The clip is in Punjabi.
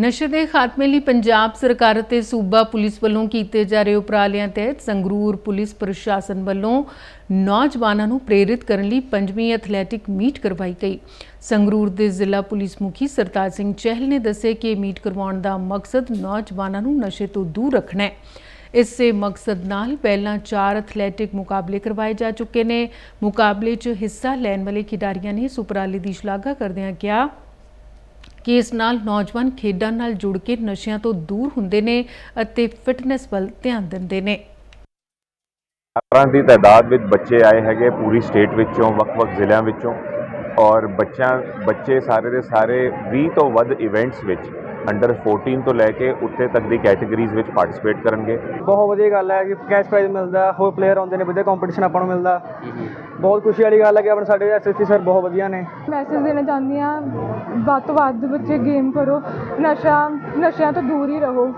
ਨਸ਼ੇ ਦੇ ਖਾਤਮੇ ਲਈ ਪੰਜਾਬ ਸਰਕਾਰ ਅਤੇ ਸੂਬਾ ਪੁਲਿਸ ਵੱਲੋਂ ਕੀਤੇ ਜਾ ਰਹੇ ਉਪਰਾਲਿਆਂ ਤਹਿਤ ਸੰਗਰੂਰ ਪੁਲਿਸ ਪ੍ਰਸ਼ਾਸਨ ਵੱਲੋਂ ਨੌਜਵਾਨਾਂ ਨੂੰ ਪ੍ਰੇਰਿਤ ਕਰਨ ਲਈ ਪੰਜਵੀਂ ਐਥਲੈਟਿਕ ਮੀਟ ਕਰਵਾਈ ਗਈ। ਸੰਗਰੂਰ ਦੇ ਜ਼ਿਲ੍ਹਾ ਪੁਲਿਸ ਮੁਖੀ ਸਰਤਾਜ ਸਿੰਘ ਚਹਿਲ ਨੇ ਦੱਸਿਆ ਕਿ ਇਹ ਮੀਟ ਕਰਵਾਉਣ ਦਾ ਮਕਸਦ ਨੌਜਵਾਨਾਂ ਨੂੰ ਨਸ਼ੇ ਤੋਂ ਦੂਰ ਰੱਖਣਾ ਹੈ। ਇਸੇ ਮਕਸਦ ਨਾਲ ਪਹਿਲਾਂ ਚਾਰ ਐਥਲੈਟਿਕ ਮੁਕਾਬਲੇ ਕਰਵਾਏ ਜਾ ਚੁੱਕੇ ਨੇ। ਮੁਕਾਬਲੇ 'ਚ ਹਿੱਸਾ ਲੈਣ ਵਾਲੇ ਖਿਡਾਰੀਆਂ ਨੇ ਇਸ ਉਪਰਾਲੇ ਦੀ ਸ਼ਲਾਘਾ ਕਰਦਿਆਂ ਕਿਹਾ ਕਿ ਇਸ ਨਾਲ ਨੌਜਵਾਨ ਖੇਡਾਂ ਨਾਲ ਜੁੜ ਕੇ ਨਸ਼ਿਆਂ ਤੋਂ ਦੂਰ ਹੁੰਦੇ ਨੇ ਅਤੇ ਫਿਟਨੈਸ ਵੱਲ ਧਿਆਨ ਦਿੰਦੇ ਨੇ। ਹਜ਼ਾਰਾਂ ਦੀ ਤਾਦਾਦ ਵਿੱਚ ਬੱਚੇ ਆਏ ਹੈਗੇ ਪੂਰੀ ਸਟੇਟ ਵਿੱਚੋਂ, ਵੱਖ-ਵੱਖ ਜ਼ਿਲ੍ਹਿਆਂ ਵਿੱਚੋਂ ਔਰ ਬੱਚਿਆਂ, ਬੱਚੇ ਸਾਰੇ ਦੇ ਸਾਰੇ 20 ਤੋਂ ਵੱਧ ਇਵੈਂਟਸ ਵਿੱਚ ਅੰਡਰ 14 ਤੋਂ ਲੈ ਕੇ ਉੱਤੇ ਤੱਕ ਦੀ ਕੈਟਾਗਰੀਜ਼ ਵਿੱਚ ਪਾਰਟਿਸਿਪੇਟ ਕਰਨਗੇ। ਬਹੁਤ ਵਧੀਆ ਗੱਲ ਹੈ ਕਿ ਕੈਸ਼ ਪ੍ਰਾਈਜ਼ ਮਿਲਦਾ ਹੋਰ ਪਲੇਅਰ ਆਉਂਦੇ ਨੇ ਵਧੀਆ ਕੰਪੀਟੀਸ਼ਨ ਆਪਾਂ ਨੂੰ ਮਿਲਦਾ। ਬਹੁਤ ਖੁਸ਼ੀ ਵਾਲੀ ਗੱਲ ਹੈ ਕਿ ਆਪਣੇ ਸਾਡੇ ਐਸਐਸਪੀ ਸਰ ਬਹੁਤ ਵਧੀਆ ਨੇ। ਮੈਸੇਜ ਦੇਣਾ ਚਾਹੁੰਦੀ ਹਾਂ ਵੱਧ ਤੋਂ ਵੱਧ ਬੱਚੇ ਗੇਮ ਕਰੋ ਨਸ਼ਾ ਨਸ਼ਿਆਂ ਤੋਂ ਦੂਰ ਹੀ ਰਹੋ।